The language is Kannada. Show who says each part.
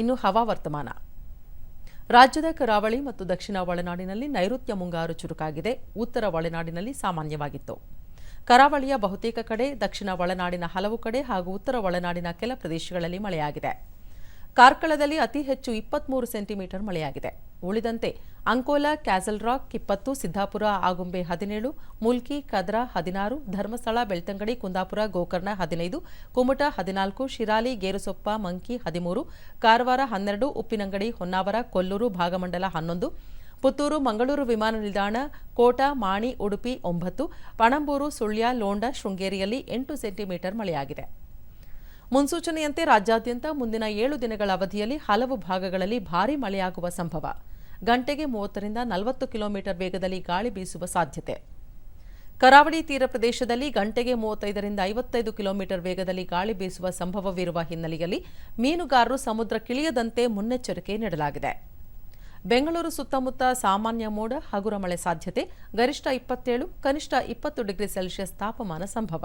Speaker 1: ಇನ್ನು ಹವಾವರ್ತಮಾನ ರಾಜ್ಯದ ಕರಾವಳಿ ಮತ್ತು ದಕ್ಷಿಣ ಒಳನಾಡಿನಲ್ಲಿ ನೈಋತ್ಯ ಮುಂಗಾರು ಚುರುಕಾಗಿದೆ. ಉತ್ತರ ಒಳನಾಡಿನಲ್ಲಿ ಸಾಮಾನ್ಯವಾಗಿತ್ತು. ಕರಾವಳಿಯ ಬಹುತೇಕ ಕಡೆ, ದಕ್ಷಿಣ ಒಳನಾಡಿನ ಹಲವು ಕಡೆ ಹಾಗೂ ಉತ್ತರ ಒಳನಾಡಿನ ಕೆಲ ಪ್ರದೇಶಗಳಲ್ಲಿ ಮಳೆಯಾಗಿದೆ. ಕಾರ್ಕಳದಲ್ಲಿ ಅತಿ ಹೆಚ್ಚು ಇಪ್ಪತ್ಮೂರು ಸೆಂಟಿಮೀಟರ್ ಮಳೆಯಾಗಿದೆ. ಉಳಿದಂತೆ ಅಂಕೋಲಾ, ಕ್ಯಾಸಲ್ ರಾಕ್ ಇಪ್ಪತ್ತು ಸಿದ್ದಾಪುರ, ಆಗುಂಬೆ ಹದಿನೇಳು, ಮುಲ್ಕಿ, ಕದ್ರಾ ಹದಿನಾರು, ಧರ್ಮಸ್ಥಳ, ಬೆಳ್ತಂಗಡಿ, ಕುಂದಾಪುರ, ಗೋಕರ್ಣ ಹದಿನೈದು, ಕುಮಟ ಹದಿನಾಲ್ಕು, ಶಿರಾಲಿ, ಗೇರುಸೊಪ್ಪ, ಮಂಕಿ ಹದಿಮೂರು, ಕಾರವಾರ ಹನ್ನೆರಡು, ಉಪ್ಪಿನಂಗಡಿ, ಹೊನ್ನಾವರ, ಕೊಲ್ಲೂರು, ಭಾಗಮಂಡಲ ಹನ್ನೊಂದು, ಪುತ್ತೂರು, ಮಂಗಳೂರು ವಿಮಾನ ನಿಲ್ದಾಣ, ಕೋಟ, ಮಾಣಿ, ಉಡುಪಿ ಒಂಬತ್ತು, ಪಣಂಬೂರು, ಸುಳ್ಯ, ಲೋಂಡ, ಶೃಂಗೇರಿಯಲ್ಲಿ ಎಂಟು ಸೆಂಟಿಮೀಟರ್ ಮಳೆಯಾಗಿದೆ. ಮುನ್ಸೂಚನೆಯಂತೆ ರಾಜ್ಯಾದ್ಯಂತ ಮುಂದಿನ ಏಳು ದಿನಗಳ ಅವಧಿಯಲ್ಲಿ ಹಲವು ಭಾಗಗಳಲ್ಲಿ ಭಾರೀ ಮಳೆಯಾಗುವ ಸಂಭವ. ಗಂಟೆಗೆ ಮೂವತ್ತರಿಂದ ನಲವತ್ತು ಕಿಲೋಮೀಟರ್ ವೇಗದಲ್ಲಿ ಗಾಳಿ ಬೀಸುವ ಸಾಧ್ಯತೆ. ಕರಾವಳಿ ತೀರ ಪ್ರದೇಶದಲ್ಲಿ ಗಂಟೆಗೆ ಮೂವತ್ತೈದರಿಂದ ಐವತ್ತೈದು ಕಿಲೋಮೀಟರ್ ವೇಗದಲ್ಲಿ ಗಾಳಿ ಬೀಸುವ ಸಂಭವವಿರುವ ಹಿನ್ನೆಲೆಯಲ್ಲಿ ಮೀನುಗಾರರು ಸಮುದ್ರಕ್ಕಿಳಿಯದಂತೆ ಮುನ್ನೆಚ್ಚರಿಕೆ ನೀಡಲಾಗಿದೆ. ಬೆಂಗಳೂರು ಸುತ್ತಮುತ್ತ ಸಾಮಾನ್ಯ ಮೋಡ, ಹಗುರ ಮಳೆ ಸಾಧ್ಯತೆ, ಗರಿಷ್ಠ ಇಪ್ಪತ್ತೇಳು, ಕನಿಷ್ಠ ಇಪ್ಪತ್ತು ಡಿಗ್ರಿ ಸೆಲ್ಸಿಯಸ್ ತಾಪಮಾನ ಸಂಭವ.